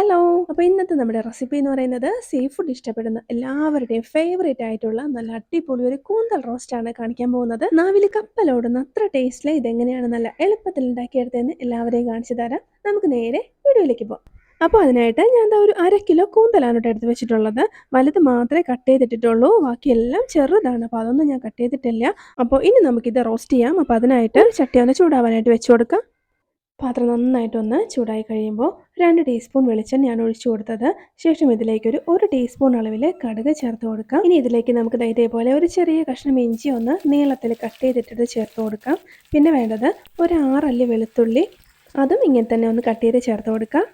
Hello. അപ്പോൾ ഇന്നത്തെ നമ്മുടെ റെസിപ്പി എന്ന് പറയുന്നത് സീ ഫുഡ് ഇഷ്ടപ്പെടുന്ന എല്ലാവരുടെയും ഫേവറേറ്റ് ആയിട്ടുള്ള നല്ല അടിപൊളി ഒരു കൂന്തൽ റോസ്റ്റ് ആണ് കാണിക്കാൻ പോകുന്നത്. നാവിൽ കപ്പലോടുന്ന അത്ര ടേസ്റ്റിൽ ഇതെങ്ങനെയാണ് നല്ല എളുപ്പത്തിൽ ഉണ്ടാക്കിയെടുത്തതെന്ന് എല്ലാവരെയും കാണിച്ചു തരാം. നമുക്ക് നേരെ വീഡിയോയിലേക്ക് പോകാം. അപ്പോൾ അതിനായിട്ട് ഞാൻ എന്താ ഒരു അര കിലോ കൂന്തലാണ് കേട്ടോ എടുത്ത് വെച്ചിട്ടുള്ളത്. വലുത് മാത്രമേ കട്ട് ചെയ്തിട്ടിട്ടുള്ളൂ. ബാക്കിയെല്ലാം ചെറുതാണ്. അപ്പോൾ അതൊന്നും ഞാൻ കട്ട് ചെയ്തിട്ടില്ല. അപ്പോൾ ഇനി നമുക്കിത് റോസ്റ്റ് ചെയ്യാം. അപ്പോൾ അതിനായിട്ട് ചട്ടി ഒന്ന് ചൂടാവാനായിട്ട് വെച്ച് കൊടുക്കാം. പാത്രം നന്നായിട്ടൊന്ന് ചൂടായി കഴിയുമ്പോൾ രണ്ട് ടീസ്പൂൺ വെളിച്ചെണ്ണ ഞാൻ ഒഴിച്ചു കൊടുത്തത്. ശേഷം ഇതിലേക്ക് ഒരു ഒരു ടീസ്പൂൺ അളവിൽ കടുക് ചേർത്ത് കൊടുക്കാം. ഇനി ഇതിലേക്ക് നമുക്ക് ഇതേപോലെ ഒരു ചെറിയ കഷ്ണം ഇഞ്ചി ഒന്ന് നീളത്തിൽ കട്ട് ചെയ്തിട്ടിട്ട് ചേർത്ത് കൊടുക്കാം. പിന്നെ വേണ്ടത് ഒരു ആറല്ലി വെളുത്തുള്ളി അതും ഇങ്ങനെ തന്നെ ഒന്ന് കട്ട് ചെയ്ത് ചേർത്ത് കൊടുക്കാം.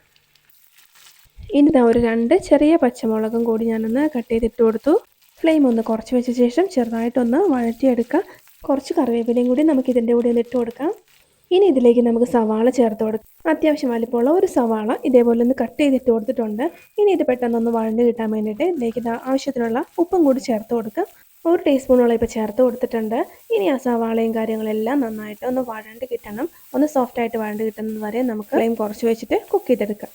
ഇനി ഇതാ ഒരു രണ്ട് ചെറിയ പച്ചമുളകും കൂടി ഞാനൊന്ന് കട്ട് ചെയ്തിട്ട് കൊടുത്തു. ഫ്ലെയിം ഒന്ന് കുറച്ച് വെച്ച ശേഷം ചെറുതായിട്ടൊന്ന് വഴറ്റിയെടുക്കാം. കുറച്ച് കറിവേപ്പിലയും കൂടി നമുക്ക് ഇതിന്റെ കൂടെ ഒന്ന് ഇട്ട് കൊടുക്കാം. ഇനി ഇതിലേക്ക് നമുക്ക് സവാള ചേർത്ത് കൊടുക്കാം അത്യാവശ്യം വലിപ്പമുള്ള ഒരു സവാള ഇതേപോലെ ഒന്ന് കട്ട് ചെയ്തിട്ട് കൊടുത്തിട്ടുണ്ട്. ഇനി ഇത് പെട്ടെന്നൊന്ന് വഴണ്ട് കിട്ടാൻ വേണ്ടിയിട്ട് ഇതിലേക്ക് ആവശ്യത്തിനുള്ള ഉപ്പും കൂടി ചേർത്ത് കൊടുക്കുക ഒരു ടീസ്പൂണോളം ഇപ്പോൾ ചേർത്ത് കൊടുത്തിട്ടുണ്ട്. ഇനി ആ സവാളയും കാര്യങ്ങളെല്ലാം നന്നായിട്ട് ഒന്ന് വഴണ്ട് കിട്ടണം. ഒന്ന് സോഫ്റ്റായിട്ട് വഴണ്ട് കിട്ടുന്നത് വരെ നമുക്ക് ഫ്ലെയിം കുറച്ച് വെച്ചിട്ട് കുക്ക് ചെയ്തെടുക്കാം.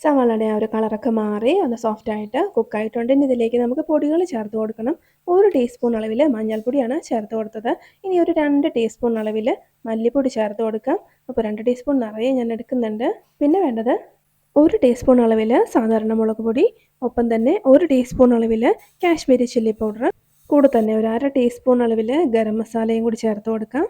സവാളയുടെ ആ ഒരു കളറൊക്കെ മാറി ഒന്ന് സോഫ്റ്റായിട്ട് കുക്കായിട്ടുണ്ട് ഇനി ഇതിലേക്ക് നമുക്ക് പൊടികൾ ചേർത്ത് കൊടുക്കണം. ഒരു ടീസ്പൂൺ അളവിൽ മഞ്ഞൾപ്പൊടിയാണ് ചേർത്ത് കൊടുത്തത്. ഇനി ഒരു രണ്ട് ടീസ്പൂൺ അളവിൽ മല്ലിപ്പൊടി ചേർത്ത് കൊടുക്കാം. അപ്പോൾ രണ്ട് ടീസ്പൂൺ നിറയെ ഞാൻ എടുക്കുന്നുണ്ട്. പിന്നെ വേണ്ടത് ഒരു ടീസ്പൂൺ അളവിൽ സാധാരണ മുളക് പൊടി ഒപ്പം തന്നെ ഒരു ടീസ്പൂൺ അളവിൽ കാശ്മീരി ചില്ലി പൗഡർ കൂടെ തന്നെ ഒരു അര ടീസ്പൂൺ അളവിൽ ഗരം മസാലയും കൂടി ചേർത്ത് കൊടുക്കാം.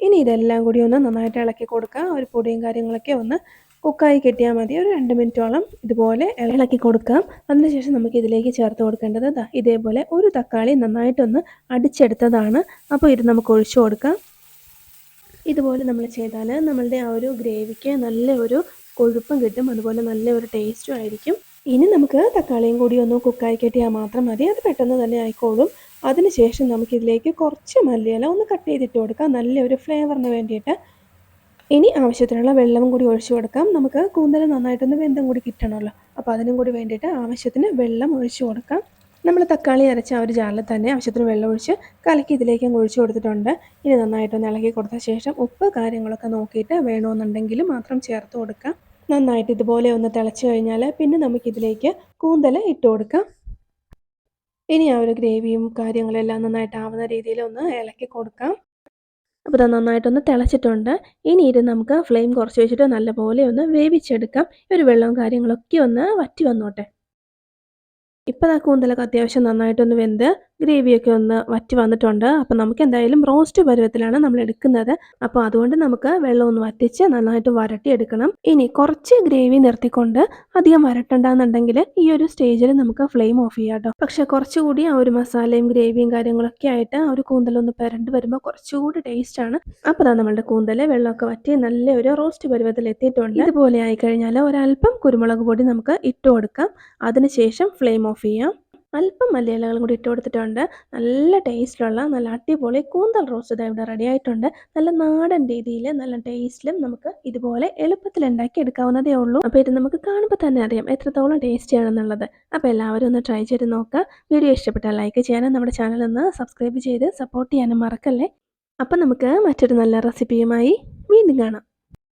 ഇനി ഇതെല്ലാം കൂടി ഒന്ന് നന്നായിട്ട് ഇളക്കി കൊടുക്കാം. ഒരു പൊടിയും കാര്യങ്ങളൊക്കെ ഒന്ന് കുക്കായി കിട്ടിയാൽ മതി. ഒരു രണ്ട് മിനിറ്റോളം ഇതുപോലെ ഇളക്കി കൊടുക്കാം. അതിനുശേഷം നമുക്ക് ഇതിലേക്ക് ചേർത്ത് കൊടുക്കേണ്ടത് ഇതേപോലെ ഒരു തക്കാളി നന്നായിട്ടൊന്ന് അടിച്ചെടുത്തതാണ്. അപ്പോൾ ഇത് നമുക്ക് ഒഴിച്ചു കൊടുക്കാം. ഇതുപോലെ നമ്മൾ ചെയ്താൽ നമ്മളുടെ ആ ഒരു ഗ്രേവിക്ക് നല്ല ഒരു കൊഴുപ്പും കിട്ടും. അതുപോലെ നല്ല ഒരു ടേസ്റ്റും ആയിരിക്കും. ഇനി നമുക്ക് തക്കാളിയും കൂടി ഒന്ന് കുക്കായി കെട്ടിയാൽ മാത്രം മതി. അത് പെട്ടെന്ന് തന്നെ ആയിക്കോളും. അതിനുശേഷം നമുക്കിതിലേക്ക് കുറച്ച് മല്ലിയില ഒന്ന് കട്ട് ചെയ്തിട്ട് കൊടുക്കാം. നല്ലൊരു ഫ്ലേവറിന് വേണ്ടിയിട്ട് ഇനി ആവശ്യത്തിനുള്ള വെള്ളവും കൂടി ഒഴിച്ചു കൊടുക്കാം. നമുക്ക് കൂന്തൽ നന്നായിട്ടൊന്ന് വെന്തം കൂടി കിട്ടണമല്ലോ. അപ്പോൾ അതിനും കൂടി വേണ്ടിയിട്ട് ആവശ്യത്തിന് വെള്ളം ഒഴിച്ചു കൊടുക്കാം. നമ്മൾ തക്കാളി അരച്ച ആ ഒരു ജാറിൽ തന്നെ ആവശ്യത്തിന് വെള്ളം ഒഴിച്ച് കലക്കി ഇതിലേക്ക് ഒഴിച്ചു കൊടുത്തിട്ടുണ്ട്. ഇനി നന്നായിട്ടൊന്ന് ഇളക്കി കൊടുത്ത ശേഷം ഉപ്പ് കാര്യങ്ങളൊക്കെ നോക്കിയിട്ട് വേണമെന്നുണ്ടെങ്കിൽ മാത്രം ചേർത്ത് കൊടുക്കാം. നന്നായിട്ട് ഇതുപോലെ ഒന്ന് തിളച്ച് കഴിഞ്ഞാൽ പിന്നെ നമുക്കിതിലേക്ക് കൂന്തൽ ഇട്ട് കൊടുക്കാം. ഇനി ആ ഒരു ഗ്രേവിയും കാര്യങ്ങളെല്ലാം നന്നായിട്ട് ആവുന്ന രീതിയിൽ ഒന്ന് ഇളക്കി കൊടുക്കാം. അപ്പോൾ ഇത് നന്നായിട്ടൊന്ന് തിളച്ചിട്ടുണ്ട്. ഇനി ഇത് നമുക്ക് ഫ്ലെയിം കുറച്ച് വെച്ചിട്ട് നല്ലപോലെ ഒന്ന് വേവിച്ചെടുക്കാം. ഒരു വെള്ളവും കാര്യങ്ങളൊക്കെ ഒന്ന് വറ്റി വന്നോട്ടെ. ഇപ്പോൾ ആ കൂന്തലൊക്കെ അത്യാവശ്യം നന്നായിട്ടൊന്ന് വെന്ത് ഗ്രേവിയൊക്കെ ഒന്ന് വറ്റി വന്നിട്ടുണ്ട്. അപ്പോൾ നമുക്ക് എന്തായാലും റോസ്റ്റ് പരുവത്തിലാണ് നമ്മൾ എടുക്കുന്നത്. അപ്പോൾ അതുകൊണ്ട് നമുക്ക് വെള്ളം ഒന്ന് വറ്റിച്ച് നന്നായിട്ട് വരട്ടി എടുക്കണം ഇനി കുറച്ച് ഗ്രേവി നിർത്തിക്കൊണ്ട് അധികം വരട്ടണ്ടെന്നുണ്ടെങ്കിൽ ഈ ഒരു സ്റ്റേജിൽ നമുക്ക് ഫ്ലെയിം ഓഫ് ചെയ്യാം കേട്ടോ. പക്ഷെ കുറച്ചുകൂടി ആ ഒരു മസാലയും ഗ്രേവിയും കാര്യങ്ങളൊക്കെ ആയിട്ട് ആ ഒരു കൂന്തലൊന്ന് പരണ്ട് വരുമ്പോൾ കുറച്ചുകൂടി ടേസ്റ്റ് ആണ്. അപ്പോൾ അതാ നമ്മളുടെ കൂന്തൽ വെള്ളമൊക്കെ വറ്റി നല്ല ഒരു റോസ്റ്റ് പരുവത്തിൽ എത്തിയിട്ടുണ്ട്. ഇതുപോലെ ആയിക്കഴിഞ്ഞാൽ ഒരല്പം കുരുമുളക് പൊടി നമുക്ക് ഇട്ട് കൊടുക്കാം. അതിനുശേഷം ഫ്ലെയിം ചെയ്യാം അല്പം മല്ലിയിലകളും കൂടി ഇട്ട് കൊടുത്തിട്ടുണ്ട്. നല്ല ടേസ്റ്റിലുള്ള നല്ല അടിപൊളി കൂന്തൽ റോസ്റ്റ് ഇതാ ഇവിടെ റെഡി ആയിട്ടുണ്ട്. നല്ല നാടൻ രീതിയിൽ നല്ല ടേസ്റ്റിലും നമുക്ക് ഇതുപോലെ എളുപ്പത്തിൽ ഉണ്ടാക്കി എടുക്കാവുന്നതേ ഉള്ളൂ. അപ്പോൾ ഇത് നമുക്ക് കാണുമ്പോൾ തന്നെ അറിയാം എത്രത്തോളം ടേസ്റ്റി ആണെന്നുള്ളത്. അപ്പോൾ എല്ലാവരും ഒന്ന് ട്രൈ ചെയ്ത് നോക്കുക വീഡിയോ ഇഷ്ടപ്പെട്ടാൽ ലൈക്ക് ചെയ്യാനും നമ്മുടെ ചാനൽ ഒന്ന് സബ്സ്ക്രൈബ് ചെയ്ത് സപ്പോർട്ട് ചെയ്യാനും മറക്കല്ലേ? അപ്പം നമുക്ക് മറ്റൊരു നല്ല റെസിപ്പിയുമായി വീണ്ടും കാണാം.